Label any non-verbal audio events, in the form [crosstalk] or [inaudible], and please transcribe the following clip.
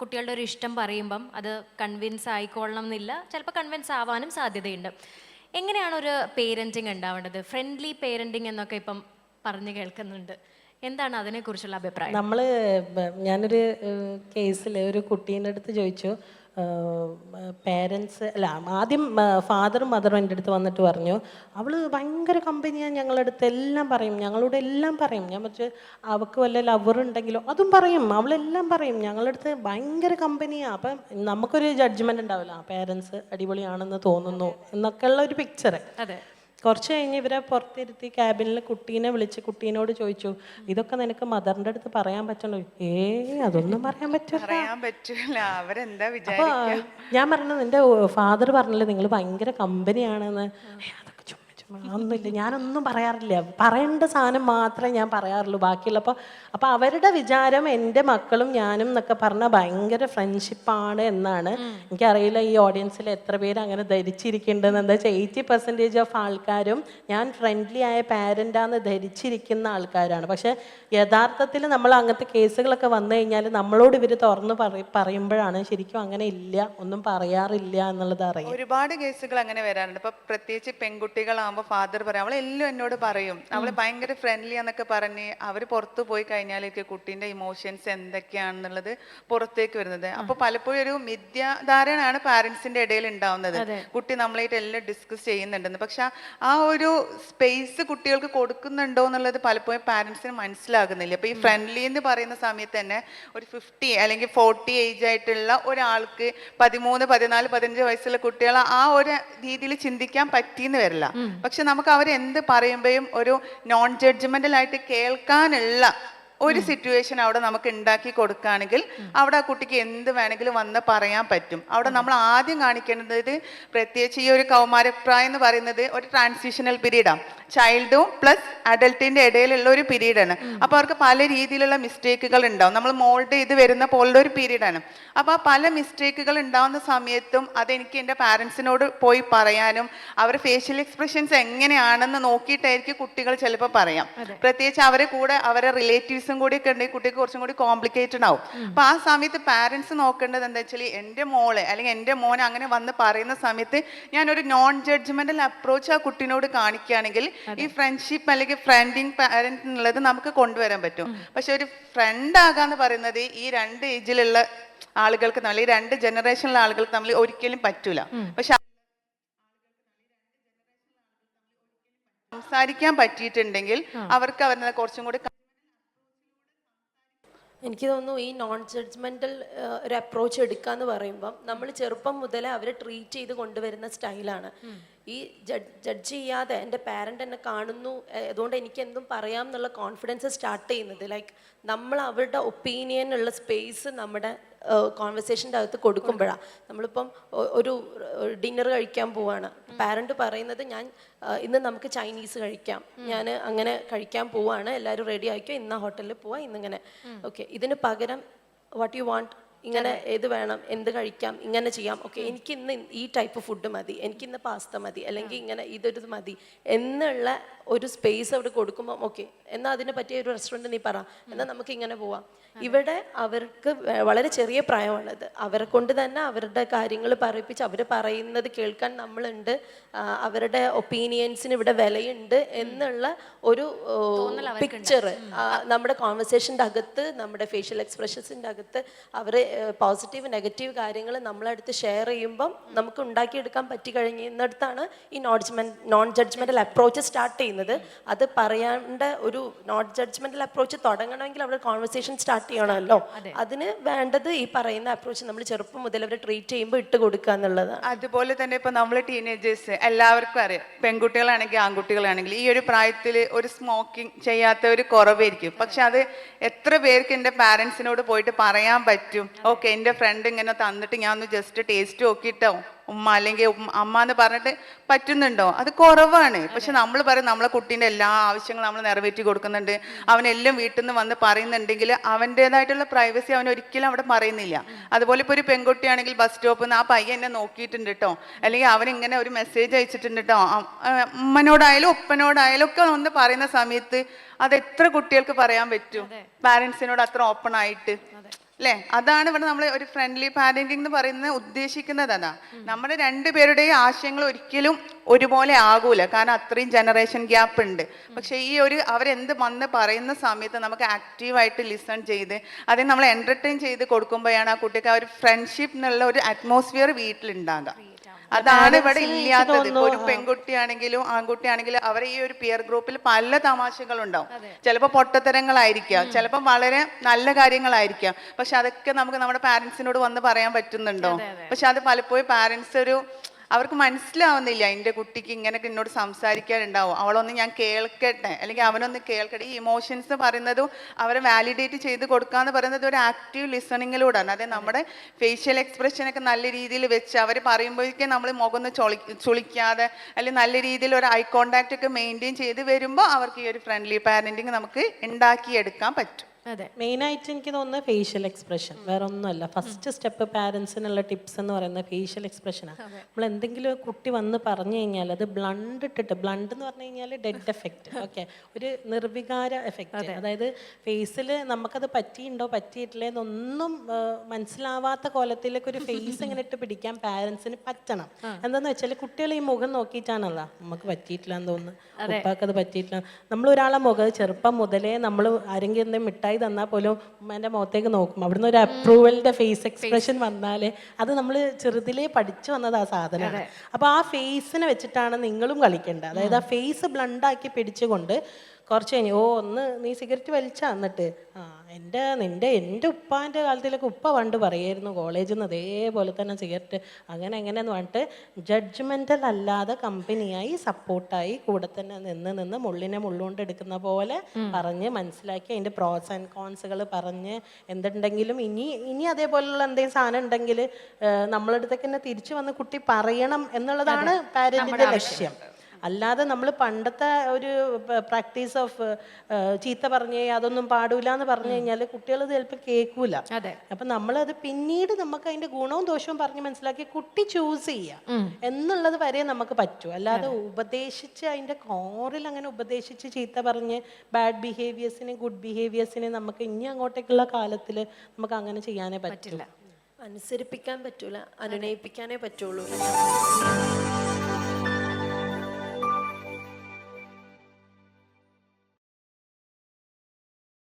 കുട്ടികളുടെ ഒരു ഇഷ്ടം പറയുമ്പം അത് കൺവിൻസ് ആയിക്കൊള്ളണം എന്നില്ല ചിലപ്പോൾ കൺവിൻസ് ആവാനും സാധ്യതയുണ്ട്. എങ്ങനെയാണ് ഒരു പേരന്റിങ് ഉണ്ടാവേണ്ടത്? ഫ്രണ്ട്ലി പേരന്റിങ് എന്നൊക്കെ ഇപ്പം പറഞ്ഞു കേൾക്കുന്നുണ്ട്. എന്താണ് അതിനെക്കുറിച്ചുള്ള അഭിപ്രായം? നമ്മൾ ഞാനൊരു കേസിൽ ഒരു കുട്ടീന്റെ അടുത്ത് ചോദിച്ചു. പേരൻസ് അല്ല ആദ്യം ഫാദറും മദറും എന്റെ അടുത്ത് വന്നിട്ട് പറഞ്ഞു അവൾ ഭയങ്കര കമ്പനിയാണ് ഞങ്ങളുടെ അടുത്ത് എല്ലാം പറയും ഞങ്ങളോട് എല്ലാം പറയും. ഞാൻ പക്ഷേ അവൾക്ക് വല്ല ലവർ ഉണ്ടെങ്കിലോ? അതും പറയും അവളെല്ലാം പറയും ഞങ്ങളുടെ അടുത്ത് ഭയങ്കര കമ്പനിയാണ് അപ്പം നമുക്കൊരു ജഡ്ജ്മെന്റ് ഉണ്ടാവില്ല പേരൻസ് അടിപൊളിയാണെന്ന് തോന്നുന്നു എന്നൊക്കെയുള്ള ഒരു പിക്ചർ അതെ. കുറച്ച് കഴിഞ്ഞ് ഇവരെ പുറത്തിരുത്തി ക്യാബിനിൽ കുട്ടീനെ വിളിച്ച് കുട്ടീനോട് ചോദിച്ചു ഇതൊക്കെ നിനക്ക് മദറിന്റെ അടുത്ത് പറയാൻ പറ്റുള്ളൂ? ഏ അതൊന്നും പറയാൻ പറ്റില്ല അവരെന്താ ഞാൻ പറഞ്ഞത് നിന്റെ ഫാദർ പറഞ്ഞില്ലേ നിങ്ങൾ ഭയങ്കര കമ്പനിയാണെന്ന് ചുമ്മാ ഒന്നുമില്ല. ഞാനൊന്നും പറയാറില്ല. പറയേണ്ട സാധനം മാത്രമേ ഞാൻ പറയാറുള്ളൂ. ബാക്കിയുള്ള അപ്പോൾ അപ്പോൾ അവരുടെ വിചാരം എന്റെ മക്കളും ഞാനും എന്നൊക്കെ പറഞ്ഞാൽ ഭയങ്കര ഫ്രണ്ട്ഷിപ്പാണ് എന്നാണ്. എനിക്കറിയില്ല ഈ ഓഡിയൻസിൽ എത്ര പേര് അങ്ങനെ ധരിച്ചിരിക്കേണ്ടതെന്ന് എന്താ വെച്ചാൽ എയ്റ്റി പെർസെന്റേജ് ഓഫ് ആൾക്കാരും ഞാൻ ഫ്രണ്ട്ലി ആയ പാരന്റാന്ന് ധരിച്ചിരിക്കുന്ന ആൾക്കാരാണ്. പക്ഷേ യഥാർത്ഥത്തിൽ നമ്മൾ അങ്ങനത്തെ കേസുകളൊക്കെ വന്നു കഴിഞ്ഞാൽ നമ്മളോട് ഇവർ തുറന്ന് പറയും പറയുമ്പോഴാണ് ശരിക്കും അങ്ങനെ ഇല്ല ഒന്നും പറയാറില്ല എന്നുള്ളത് അറിയാം. ഒരുപാട് കേസുകൾ അങ്ങനെ വരാറുണ്ട്. ഇപ്പം പ്രത്യേകിച്ച് പെൺകുട്ടികളാകുമ്പോൾ ഫാദർ പറയും അവളെല്ലാം എന്നോട് പറയും. അവൾ ഭയങ്കര ഫ്രണ്ട്ലി എന്നൊക്കെ പറഞ്ഞ് അവർ പുറത്തു പോയി കഴിഞ്ഞാലേക്ക് കുട്ടീന്റെ ഇമോഷൻസ് എന്തൊക്കെയാണെന്നുള്ളത് പുറത്തേക്ക് വരുന്നത്. അപ്പോൾ പലപ്പോഴും ഒരു മിഥ്യാധാരണയാണ് പാരന്റ്സിന്റെ ഇടയിൽ ഉണ്ടാവുന്നത്. കുട്ടി നമ്മളായിട്ട് എല്ലാം ഡിസ്കസ് ചെയ്യുന്നുണ്ടെന്ന്. പക്ഷെ ആ ഒരു സ്പേസ് കുട്ടികൾക്ക് കൊടുക്കുന്നുണ്ടോ എന്നുള്ളത് പലപ്പോഴും പാരൻസിന് മനസ്സിലാകുന്നില്ല. അപ്പോൾ ഈ ഫ്രണ്ട്ലി എന്ന് പറയുന്ന സമയത്ത് തന്നെ ഒരു ഫിഫ്റ്റി അല്ലെങ്കിൽ ഫോർട്ടി ഏജ് ആയിട്ടുള്ള ഒരാൾക്ക് പതിമൂന്ന് പതിനാല് പതിനഞ്ച് വയസ്സുള്ള കുട്ടികൾ ആ ഒരു രീതിയിൽ ചിന്തിക്കാൻ പറ്റിയെന്ന് വരില്ല. പക്ഷെ നമുക്ക് അവരെന്ത് പറയുമ്പോഴും ഒരു നോൺ ജഡ്ജ്മെന്റലായിട്ട് കേൾക്കാനുള്ള ഒരു സിറ്റുവേഷൻ അവിടെ നമുക്ക് ഉണ്ടാക്കി കൊടുക്കുകയാണെങ്കിൽ അവിടെ ആ കുട്ടിക്ക് എന്ത് വേണമെങ്കിലും വന്ന് പറയാൻ പറ്റും. അവിടെ നമ്മൾ ആദ്യം കാണിക്കേണ്ടത് പ്രത്യേകിച്ച് ഈ ഒരു കൗമാരപ്രായം എന്ന് പറയുന്നത് ഒരു ട്രാൻസിഷണൽ പീരീഡാണ് ചൈൽഡും പ്ലസ് അഡൽട്ടിന്റെ ഇടയിലുള്ള ഒരു പീരീഡാണ് അപ്പോൾ അവർക്ക് പല രീതിയിലുള്ള മിസ്റ്റേക്കുകൾ ഉണ്ടാവും നമ്മൾ മോൾഡ് ചെയ്ത് വരുന്ന പോലുള്ള ഒരു പീരീഡാണ് അപ്പോൾ ആ പല മിസ്റ്റേക്കുകൾ ഉണ്ടാവുന്ന സമയത്തും അതെനിക്ക് എന്റെ പാരൻസിനോട് പോയി പറയാനും അവർ ഫേഷ്യൽ എക്സ്പ്രഷൻസ് എങ്ങനെയാണെന്ന് നോക്കിയിട്ടായിരിക്കും കുട്ടികൾ ചിലപ്പോൾ പറയാം. പ്രത്യേകിച്ച് അവരെ കൂടെ അവരെ റിലേറ്റീവ്സും കൂടി ഒക്കെ ഉണ്ടെങ്കിൽ കുട്ടിക്ക് കുറച്ചും കൂടി കോംപ്ലിക്കേറ്റഡ് ആവും. അപ്പൊ ആ സമയത്ത് പാരന്റ്സ് നോക്കേണ്ടത് എന്താ വെച്ചാൽ എന്റെ മോളെ അല്ലെങ്കിൽ എന്റെ മോനെ അങ്ങനെ വന്ന് പറയുന്ന സമയത്ത് ഞാൻ ഒരു നോൺ ജഡ്ജ്മെന്റൽ അപ്രോച്ച് ആ കുട്ടിനോട് കാണിക്കുകയാണെങ്കിൽ ഈ ഫ്രണ്ട്ഷിപ്പ് അല്ലെങ്കിൽ ഫ്രണ്ടിങ് പാരന്റ് എന്നുള്ളത് നമുക്ക് കൊണ്ടുവരാൻ പറ്റും. പക്ഷെ ഒരു ഫ്രണ്ട് ആകാന്ന് പറയുന്നത് ഈ രണ്ട് ഏജിലുള്ള ആളുകൾക്ക് തമ്മിൽ ഈ രണ്ട് ജനറേഷനിലുള്ള ആളുകൾക്ക് തമ്മിൽ ഒരിക്കലും പറ്റൂല. പക്ഷെ സംസാരിക്കാൻ പറ്റിയിട്ടുണ്ടെങ്കിൽ അവർക്ക് അവരുടെ കുറച്ചും കൂടി എനിക്ക് തോന്നുന്നു ഈ നോൺ ജഡ്ജ്മെന്റൽ ഒരു അപ്രോച്ച് എടുക്കുക എന്ന് പറയുമ്പം നമ്മൾ ചെറുപ്പം മുതലേ അവരെ ട്രീറ്റ് ചെയ്ത് കൊണ്ടുവരുന്ന സ്റ്റൈലാണ്. ഈ ജഡ്ജ് ചെയ്യാതെ എന്റെ പാരന്റ് എന്നെ കാണുന്നു അതുകൊണ്ട് എനിക്ക് എന്തും പറയാം എന്നുള്ള കോൺഫിഡൻസ് സ്റ്റാർട്ട് ചെയ്യുന്നത് ലൈക്ക് നമ്മൾ അവരുടെ ഒപ്പീനിയനുള്ള സ്പേസ് നമ്മുടെ കോൺവെർസേഷന്റെ അകത്ത് കൊടുക്കുമ്പോഴാണ് നമ്മളിപ്പം ഒരു ഡിന്നർ കഴിക്കാൻ പോവാണ്. പാരന്റ് പറയുന്നത് ഞാൻ ഇന്ന് നമുക്ക് ചൈനീസ് കഴിക്കാം. ഞാൻ അങ്ങനെ കഴിക്കാൻ പോവാണ്. എല്ലാവരും റെഡി ആയിക്കോ. ഇന്ന് ഹോട്ടലിൽ പോവാം. ഇന്നിങ്ങനെ. ഓക്കെ ഇതിന് പകരം വാട്ട് യു വാണ്ട് ഇങ്ങനെ ഏത് വേണം എന്ത് കഴിക്കാം ഇങ്ങനെ ചെയ്യാം. ഓക്കെ എനിക്ക് ഇന്ന് ഈ ടൈപ്പ് ഫുഡ് മതി എനിക്ക് ഇന്ന് പാസ്ത മതി അല്ലെങ്കിൽ ഇങ്ങനെ ഇതൊരു മതി എന്നുള്ള ഒരു സ്പേസ് അവിടെ കൊടുക്കുമ്പോൾ ഓക്കെ എന്നാൽ അതിനെ പറ്റിയ ഒരു റെസ്റ്റോറന്റ് നീ പറ എന്നാൽ നമുക്ക് ഇങ്ങനെ പോവാം. ഇവിടെ അവർക്ക് വളരെ ചെറിയ പ്രായമാണത്. അവരെ കൊണ്ട് തന്നെ അവരുടെ കാര്യങ്ങൾ പറയിപ്പിച്ച് അവർ പറയുന്നത് കേൾക്കാൻ നമ്മളുണ്ട്. അവരുടെ ഒപ്പീനിയൻസിന് ഇവിടെ വിലയുണ്ട് എന്നുള്ള ഒരു പിക്ചർ നമ്മുടെ കോൺവെർസേഷന്റെ അകത്ത് നമ്മുടെ ഫേഷ്യൽ എക്സ്പ്രഷൻസിന്റെ അകത്ത് അവർ പോസിറ്റീവ് നെഗറ്റീവ് കാര്യങ്ങൾ നമ്മളടുത്ത് ഷെയർ ചെയ്യുമ്പം നമുക്ക് ഉണ്ടാക്കിയെടുക്കാൻ പറ്റി കഴിഞ്ഞിടത്താണ് ഈ നോട്ട്ജ്മെൻ നോൺ ജഡ്ജ്മെന്റൽ അപ്രോച്ച് സ്റ്റാർട്ട് ചെയ്യുന്നത്. അത് പറയാണ്ട് ഒരു നോട്ട് ജഡ്ജ്മെന്റൽ അപ്രോച്ച് തുടങ്ങണമെങ്കിൽ അവിടെ കോൺവെർസേഷൻ സ്റ്റാർട്ട് ചെയ്യണമല്ലോ. അതിന് വേണ്ടത് ഈ പറയുന്ന അപ്രോച്ച് നമ്മൾ ചെറുപ്പം മുതൽ അവരെ ട്രീറ്റ് ചെയ്യുമ്പോൾ ഇട്ട് കൊടുക്കുക എന്നുള്ളതാണ്. അതുപോലെ തന്നെ ഇപ്പൊ നമ്മൾ ടീനേജേഴ്സ് എല്ലാവർക്കും അറിയാം. പെൺകുട്ടികളാണെങ്കിൽ ആൺകുട്ടികളാണെങ്കിൽ ഈ ഒരു പ്രായത്തിൽ ഒരു സ്മോക്കിംഗ് ചെയ്യാത്ത ഒരു കുറവായിരിക്കും. പക്ഷെ അത് എത്ര പേർക്ക് എന്റെ പാരൻസിനോട് പോയിട്ട് പറയാൻ പറ്റും? ഓക്കെ എന്റെ ഫ്രണ്ട് ഇങ്ങനെ തന്നിട്ട് ഞാൻ ഒന്ന് ജസ്റ്റ് ടേസ്റ്റ് നോക്കിയിട്ടോ ഉമ്മ അല്ലെങ്കിൽ അമ്മ എന്ന് പറഞ്ഞിട്ട് പറ്റുന്നുണ്ടോ? അത് കുറവാണ്. പക്ഷെ നമ്മൾ പറയും നമ്മളെ കുട്ടീന്റെ എല്ലാ ആവശ്യങ്ങളും നമ്മൾ നിറവേറ്റി കൊടുക്കുന്നുണ്ട്. അവനെല്ലാം വീട്ടിൽ നിന്ന് വന്ന് പറയുന്നുണ്ടെങ്കിൽ അവന്റെതായിട്ടുള്ള പ്രൈവസി അവൻ ഒരിക്കലും അവിടെ പറയുന്നില്ല. അതുപോലെ ഇപ്പോൾ ഒരു പെൺകുട്ടിയാണെങ്കിൽ ബസ് സ്റ്റോപ്പിൽ നിന്ന് ആ പയ്യൻ എന്നെ നോക്കിയിട്ടുണ്ട് കേട്ടോ അല്ലെങ്കിൽ അവനിങ്ങനെ ഒരു മെസ്സേജ് അയച്ചിട്ടുണ്ട് കേട്ടോ അമ്മനോടായാലും ഒപ്പനോടായാലും ഒക്കെ ഒന്ന് പറയുന്ന സമയത്ത് അത് എത്ര കുട്ടികൾക്ക് പറയാൻ പറ്റും? പാരൻസിനോട് അത്ര ഓപ്പൺ ആയിട്ട്. അല്ലേ അതാണ് ഇവിടെ നമ്മൾ ഒരു ഫ്രണ്ട്ലി പാരന്റിംഗ് എന്ന് പറയുന്നത് ഉദ്ദേശിക്കുന്നത് അതാ. നമ്മുടെ രണ്ടുപേരുടെയും ആശയങ്ങൾ ഒരിക്കലും ഒരുപോലെ ആകൂല. കാരണം അത്രയും ജനറേഷൻ ഗ്യാപ്പ് ഉണ്ട്. പക്ഷെ ഈ ഒരു അവരെന്ത് വന്ന് പറയുന്ന സമയത്ത് നമുക്ക് ആക്റ്റീവായിട്ട് ലിസൺ ചെയ്ത് അതിന് നമ്മൾ എന്റർടൈൻ ചെയ്ത് കൊടുക്കുമ്പോഴാണ് ആ കുട്ടിക്ക് ആ ഒരു ഫ്രണ്ട്ഷിപ്പ് എന്നുള്ള ഒരു അറ്റ്മോസ്ഫിയർ വീട്ടിലുണ്ടാകുക അതാണ് ഇവിടെ ഇല്ലാത്തത്. ഇപ്പൊ ഒരു പെൺകുട്ടിയാണെങ്കിലും ആൺകുട്ടിയാണെങ്കിലും അവരെ ഈ ഒരു പിയർ ഗ്രൂപ്പിൽ പല തമാശകളുണ്ടാവും ചിലപ്പോൾ പൊട്ടത്തരങ്ങളായിരിക്കാം. ചിലപ്പോൾ വളരെ നല്ല കാര്യങ്ങളായിരിക്കാം. പക്ഷെ അതൊക്കെ നമുക്ക് നമ്മുടെ പാരന്റ്സിനോട് വന്ന് പറയാൻ പറ്റുന്നുണ്ടോ? പക്ഷെ അത് പലപ്പോഴും പാരന്റ്സ് ഒരു അവർക്ക് മനസ്സിലാവുന്നില്ല എന്റെ കുട്ടിക്ക് ഇങ്ങനെയൊക്കെ എന്നോട് സംസാരിക്കാനുണ്ടാവും. അവളൊന്ന് ഞാൻ കേൾക്കട്ടെ. അല്ലെങ്കിൽ അവനൊന്ന് കേൾക്കട്ടെ. ഈ ഇമോഷൻസ് പറയുന്നതും അവരെ വാലിഡേറ്റ് ചെയ്ത് കൊടുക്കുക എന്ന് പറയുന്നത് ഒരു ആക്റ്റീവ് ലിസണിങ്ങിലൂടെയാണ് അതായത് നമ്മുടെ ഫേഷ്യൽ എക്സ്പ്രഷനൊക്കെ നല്ല രീതിയിൽ വെച്ച് അവർ പറയുമ്പോഴേക്കും നമ്മൾ മുഖം ചൊളി ചുളിക്കാതെ അല്ലെങ്കിൽ നല്ല രീതിയിൽ ഒരു ഐ കോണ്ടാക്റ്റ് ഒക്കെ മെയിന്റെയിൻ ചെയ്ത് വരുമ്പോൾ അവർക്ക് ഈ ഒരു ഫ്രണ്ട്ലി പാരന്റിങ് നമുക്ക് ഉണ്ടാക്കിയെടുക്കാൻ പറ്റും. അതെ. മെയിനായിട്ട് എനിക്ക് തോന്നുന്നത് ഫേഷ്യൽ എക്സ്പ്രഷൻ വേറെ ഒന്നുമല്ല ഫസ്റ്റ് സ്റ്റെപ്പ് പാരൻസിനുള്ള ടിപ്സ് എന്ന് പറയുന്നത് ഫേഷ്യൽ എക്സ്പ്രഷനാണ് നമ്മൾ എന്തെങ്കിലും കുട്ടി വന്ന് പറഞ്ഞു കഴിഞ്ഞാൽ അത് ബ്ലണ്ട് ഇട്ടിട്ട് ബ്ലണ്ട് എന്ന് പറഞ്ഞു കഴിഞ്ഞാൽ ഡെഡ് എഫക്റ്റ് ഓക്കെ ഒരു നിർവികാര എഫക്റ്റ് അതായത് ഫേസിൽ നമുക്കത് പറ്റിയിട്ടുണ്ടോ പറ്റിയിട്ടില്ലേ എന്നൊന്നും മനസ്സിലാവാത്ത കോലത്തിലേക്ക് ഒരു ഫേസ് [laughs] ഇങ്ങനെ ഇട്ട് പിടിക്കാൻ പാരൻസിന് പറ്റണം. എന്താന്ന് വെച്ചാൽ കുട്ടികൾ ഈ മുഖം നോക്കിയിട്ടാണല്ലോ. നമുക്ക് പറ്റിയിട്ടില്ല എന്ന് തോന്നുന്നു ഉപ്പാക്കത് അത് പറ്റിയിട്ടില്ല. നമ്മൾ ഒരാളെ മുഖം ചെറുപ്പം മുതലേ നമ്മൾ ആരെങ്കിലും എന്തെങ്കിലും മിഠായി തന്നാൽ പോലും ഉമ്മേന്റെ മുഖത്തേക്ക് നോക്കും. അവിടുന്ന് ഒരു അപ്രൂവലിന്റെ ഫേസ് എക്സ്പ്രഷൻ വന്നാൽ അത് നമ്മൾ ചെറുതിലേ പഠിച്ചു വന്നത് ആ സാധനമാണ്. അപ്പോൾ ആ ഫേസിനെ വെച്ചിട്ടാണ് നിങ്ങളും കളിക്കേണ്ടത്. അതായത് ആ ഫേസ് ബ്ലണ്ടാക്കി പിടിച്ചുകൊണ്ട് കുറച്ച് കഴിഞ്ഞ് ഓ ഒന്ന് നീ സിഗരറ്റ് വലിച്ചാ എന്നിട്ട് ആ എന്റെ നിന്റെ എന്റെ ഉപ്പാന്റെ കാലത്തിലൊക്കെ ഉപ്പ പണ്ട് പറയായിരുന്നു കോളേജിൽ നിന്ന് അതേപോലെ തന്നെ സിഗരറ്റ് അങ്ങനെ എങ്ങനെയെന്ന് പറഞ്ഞിട്ട് ജഡ്ജ്മെന്റൽ അല്ലാതെ കമ്പനിയായി സപ്പോർട്ടായി കൂടെ തന്നെ നിന്ന് നിന്ന് മുള്ളിനെ മുള്ളുകൊണ്ട് എടുക്കുന്ന പോലെ പറഞ്ഞ് മനസ്സിലാക്കി അതിന്റെ പ്രോസ് ആൻഡ് കോൺസുകൾ പറഞ്ഞ് എന്തുണ്ടെങ്കിലും ഇനി ഇനി അതേപോലെയുള്ള എന്തെങ്കിലും സാധനം ഉണ്ടെങ്കിൽ നമ്മളടുത്തേക്ക് തന്നെ തിരിച്ചു വന്ന് കുട്ടി പറയണം എന്നുള്ളതാണ് പാരന്റിന്റെ ലക്ഷ്യം. അല്ലാതെ നമ്മൾ പണ്ടത്തെ ഒരു പ്രാക്ടീസ് ഓഫ് ചീത്ത പറഞ്ഞേ അതൊന്നും പാടൂല എന്ന് പറഞ്ഞു കഴിഞ്ഞാൽ കുട്ടികൾ ചിലപ്പോൾ കേൾക്കൂല. അതെ. അപ്പൊ നമ്മളത് പിന്നീട് നമുക്ക് അതിന്റെ ഗുണവും ദോഷവും പറഞ്ഞ് മനസ്സിലാക്കി കുട്ടി ചൂസ് ചെയ്യാം എന്നുള്ളത് വരെ നമുക്ക് പറ്റൂ. അല്ലാതെ ഉപദേശിച്ച് അതിന്റെ കോറിൽ അങ്ങനെ ഉപദേശിച്ച് ചീത്ത പറഞ്ഞ് ബാഡ് ബിഹേവിയേഴ്സിനെ ഗുഡ് ബിഹേവിയേഴ്സിനെ നമുക്ക് ഇനി അങ്ങോട്ടേക്കുള്ള കാലത്തിൽ നമുക്ക് അങ്ങനെ ചെയ്യാനേ പറ്റില്ല. അനുസരിപ്പിക്കാൻ പറ്റൂല. അനുനയിപ്പിക്കാനേ പറ്റുള്ളൂ.